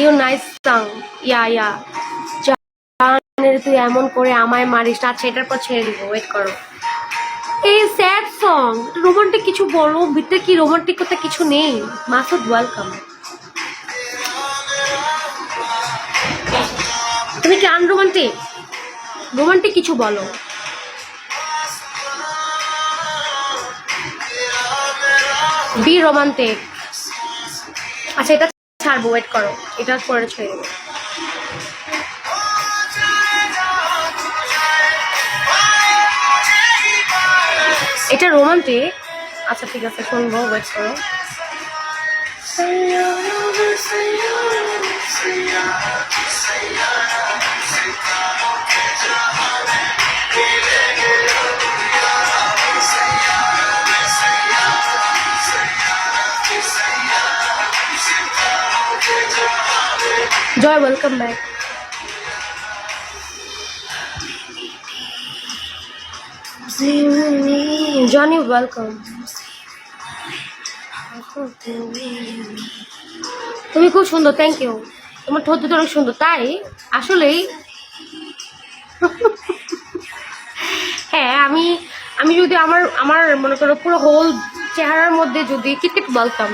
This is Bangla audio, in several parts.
You nice song. Yeah yeah. জানের তুই এমন করে আমায় মারিস না আচ্ছা এটার পর ছেড়ে দিব ওয়েট করো। এই স্যাড সং রোমান্টিক কিছু বলো, ভিতরে কি রোমান্টিকতা কিছু নেই? মাসুদ ওয়েলকাম তুমি কি আনরোমান্টিক রোমান্টিক কিছু বলো। বি রোমান্টিক আচ্ছা এটা ছাড়বো ওয়েট করো। এটা পরে ছেড়ে দেবো। এটা রোমান্টিক আচ্ছা ঠিক আছে, শুনব ওয়েট করো। Joy welcome back Johnny welcome তুমি খুব সুন্দর থ্যাংক ইউ তোমার ঠোঁট অনেক সুন্দর, তাই? আসলেই। হ্যাঁ আমি আমি যদি আমার আমার মনে করো পুরো হোল চেহারার মধ্যে যদি কিটকিট বলতাম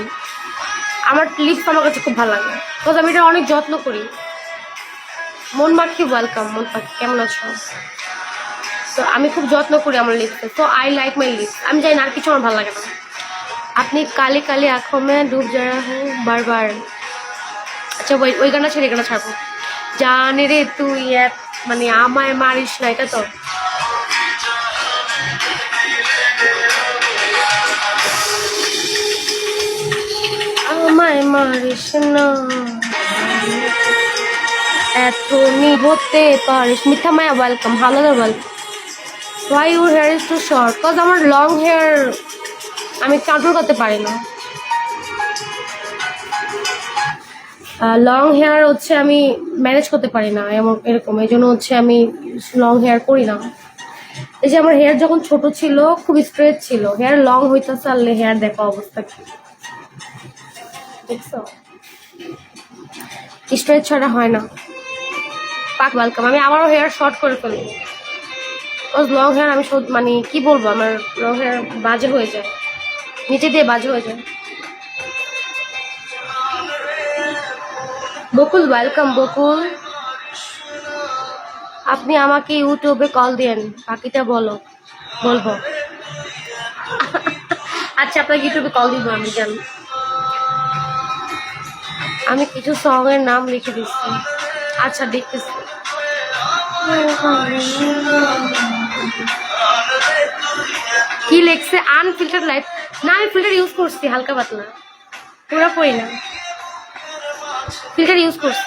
আমার লিপস আমার কাছে খুব ভালো লাগে। বিকজ আমি এটা অনেক যত্ন করি। মন পাখি ওয়েলকাম মন পাখি, কেমন আছো? তো আমি খুব যত্ন করি আমার লিপসে তো আই লাইক মাই লিপস আমি জানি আর কিছু আমার ভালো লাগে না। আপনি কালি কালি আখমে ডুব যারা হো, বারবার। আচ্ছা ওই ওই গানটা ছেড়ে গানটা ছাড়বো। জানে রে তুই এক মানে আমায় মারিস না, এটা তো। মারিস না। এত হতে পারিস। মিথ্যা মায়া ওয়েলকাম ভালো welcome why your hair is too short cause আমার লং হেয়ার আমি কন্ট্রোল করতে পারি না। লং হেয়ার হচ্ছে আমি ম্যানেজ করতে পারি না, এমন এরকম। এই জন্য হচ্ছে আমি লং হেয়ার করি না। এই যে আমার হেয়ার যখন ছোট ছিল, খুব স্ট্রেট ছিল। হেয়ার লং হইতেছে আনলে হেয়ার দেখো অবস্থা কি? দেখছ? ছাড়া হয় না। পাক ওয়েলকাম আমি আবারও হেয়ার শর্ট করে ফেলি। ফেলব লং হেয়ার আমি মানে কি বলব, আমার লং হেয়ার বাজে হয়ে যায়। নিচে দিয়ে বাজে হয়ে যায়। বকুল ওয়েলকাম বকুল। আপনি আমাকে ইউটিউবে কল দেন বাকিটা বলো, বলব। আচ্ছা আপনাকে ইউটিউবে কল দিব আমি, জানি। আমি কিছু সং এর নাম লিখে দিচ্ছি। আচ্ছা দেখতেছি। কি লেখছে? আনফিল্টার লাইট না, আমি ফিল্টার ইউজ করছি, হালকা পাতলা। পুরোপুরি না। ফিল্টার ইউজ করছি।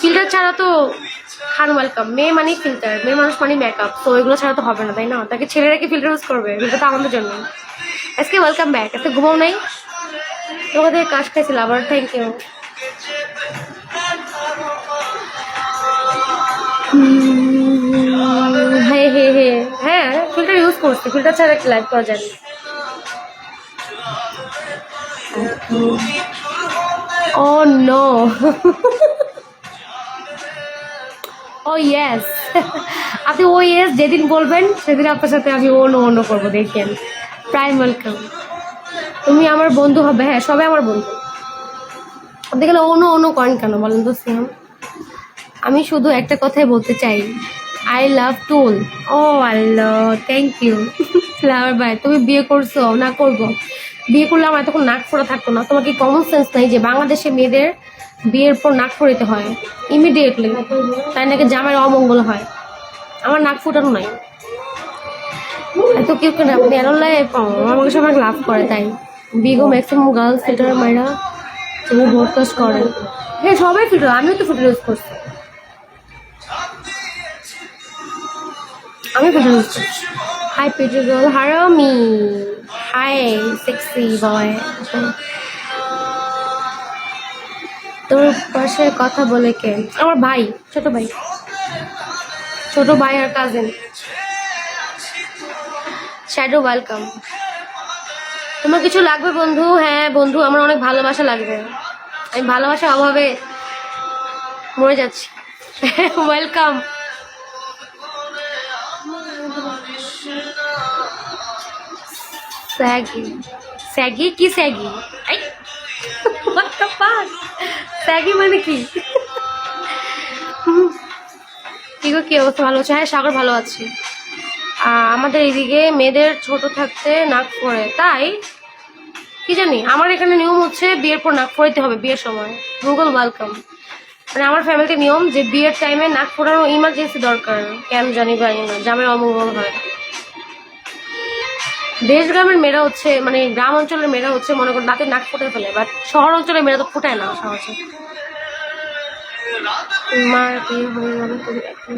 ফিল্টার ছাড়া তো খান ওয়েলকাম মেয়ে মানেই ফিল্টার মেয়ে মানুষ মানে মেকআপ তো ওইগুলো ছাড়া তো হবে না, তাই না? তাকে ছেলেরা কি ফিল্টার ইউজ করবে? এটা তো আমাদের জন্য। আজকে ওয়েলকাম ব্যাক আজকে ঘুমাও নাই? তোমাদের কাজ খাইছিল, আবার থ্যাংক ইউ হ্যাঁ হ্যাঁ হ্যাঁ হ্যাঁ ফিল্টার ইউজ করছি ফিল্টার ছাড়া লাইভ করা যায় ও নো ও ইয়েস আপনি ও ইয়েস যেদিন বলবেন, সেদিন আপনার সাথে আমি ও অন্য অন্য করব, দেখেন। প্রাইম ওয়েলকাম তুমি আমার বন্ধু হবে হ্যাঁ সবাই আমার বন্ধু। আপনি কেন অন্য অন্য করেন কেন বলেন তো, সিয়াম? আমি শুধু একটা কথাই বলতে চাই। আই লাভ টুল ও আল্লাহ থ্যাংক ইউ ফ্লাওয়ার বাই তুমি বিয়ে করছ, না করব। বিয়ে করলে আমার এতক্ষণ নাক ফোড়া থাকতো না। তোমার কি কমন সেন্স নাই যে বাংলাদেশে মেয়েদের বিয়ের পর নাক ফোড়াতে হয়? ইমিডিয়েটলি তাই নাকি জামাইয়ের অমঙ্গল হয়? আমার নাক ফুটানো নাই। এত কেউ কেন আপনি এরলাই আমাকে সবাই লাভ করে, তাই। বিগো ম্যাক্সিমাম গার্লস ফিল্টার মাইরা তুমি ব্রডকাস্ট করে। হ্যাঁ সবাই ফিল্টার আমিও তো ফিল্টার ইউজ করছি। আমি ফিল্টার ইউজ করছি। হাই পিটি গার্ল হারো মি হাই সেক্সি বয় তোর পাশে কথা বলে কে? আমার ভাই, ছোট ভাই। ছোট ভাই আর কাজিন শ্যাডো ওয়েলকাম তোমার কিছু লাগবে বন্ধু? হ্যাঁ বন্ধু, আমার অনেক ভালোবাসা লাগবে। আমি ভালোবাসার অভাবে মরে যাচ্ছি। ওয়েলকাম স্যাগি। স্যাগি? কি স্যাগি? স্যাগি মানে কি? কি গো, কি অবস্থা? ভালো আছে? হ্যাঁ সাগর ভালো আছি। আমাদের এদিকে মেয়েদের ছোট থাকতে নাক পড়ে তাই, কি জানি, আমার এখানে নিয়ম হচ্ছে বিয়ের পর নাক পড়াইতে হবে, বিয়ের সময়। Google welcome. মানে আমার ফ্যামিলিতে নিয়ম যে বিয়ের টাইমে নাক পড়ানো ইমার্জেন্সি দরকার। কেন জানি পারি না জামের অমঙ্গল হয়। দেশ গ্রামের মেয়েরা হচ্ছে মানে গ্রাম অঞ্চলের মেয়েরা হচ্ছে মনে করো দাঁতে নাক ফুটে ফেলে বাট শহর অঞ্চলের মেয়েরা তো ফুটায় না, সহজে। মার বিয়ে হয়ে গেল এখন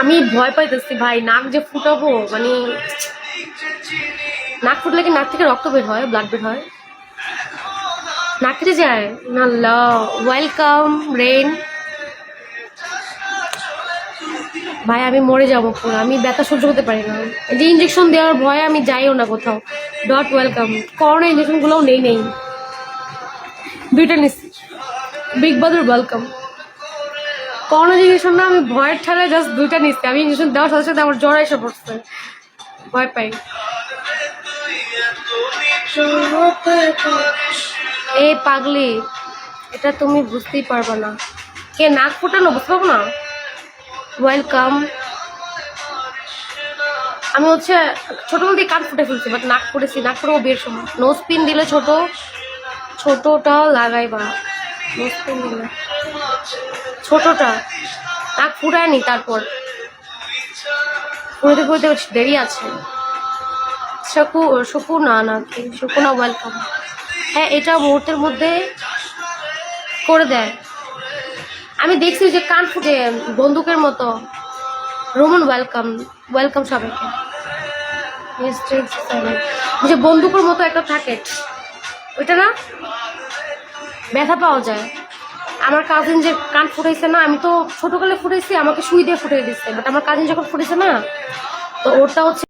আমি ভয় পাইতেছি ভাই, নাক যে ফুটাবো মানে নাক ফুটলে কি নাক থেকে রক্ত বের হয় ব্লাড বের হয়? নাক কেটে যায়? না ল ওয়েলকাম রেন ভাই, আমি মরে যাব পুরো, আমি ব্যথা সহ্য করতে পারি না। যে ইঞ্জেকশন দেওয়ার ভয়ে আমি যাইও না কোথাও। ডট ওয়েলকাম করোনা ইঞ্জেকশনগুলোও নেই নেই। দুইটা নিচ্ছি বিগ বাদুর ওয়েলকাম কোনো ইঞ্জেকশন না, আমি ভয়ের ঠালে জাস্ট দুইটা নিচ্ছি আমি ইঞ্জেকশন দেওয়ার সাথে সাথে আমার জ্বর এসে পড়ছে। ভয় পাই। এ পাগলি, এটা তুমি বুঝতেই পারবে না। কে, নাক ফুটানো? বুঝতে পারব না? ওয়েলকাম আমি হচ্ছে ছোটো দিয়ে কান ফুটে ফেলছি বাট নাক ফুটেছি। নাক ফুটেও বিয়ের সময়। নোজ পিন দিলে ছোট। ছোটটাও লাগাই বা ছোটটা নাক ফুটায়নি তারপর। ফুটতে ফুটতে দেরি আছে। શકু শুকু না না, শুকু না ওয়েলকাম হ্যাঁ এটা মুহূর্তের মধ্যে করে দেয়। আমি দেখছি যে কান ফুটে বন্দুকের মতো। রোমন ওয়েলকাম ওয়েলকাম সবাইকে। যে বন্দুকের মতো একটা থাকে। ওইটা না? ব্যথা পাওয়া যায়। আমার কাজিন যে কান ফুটাইছে না, আমি তো ছোটকালে ফুটাইছি, আমাকে সুই দিয়ে ফুটাই দিচ্ছে বাট আমার কাজিন যখন ফুটেছে না, তো ওরটা হচ্ছে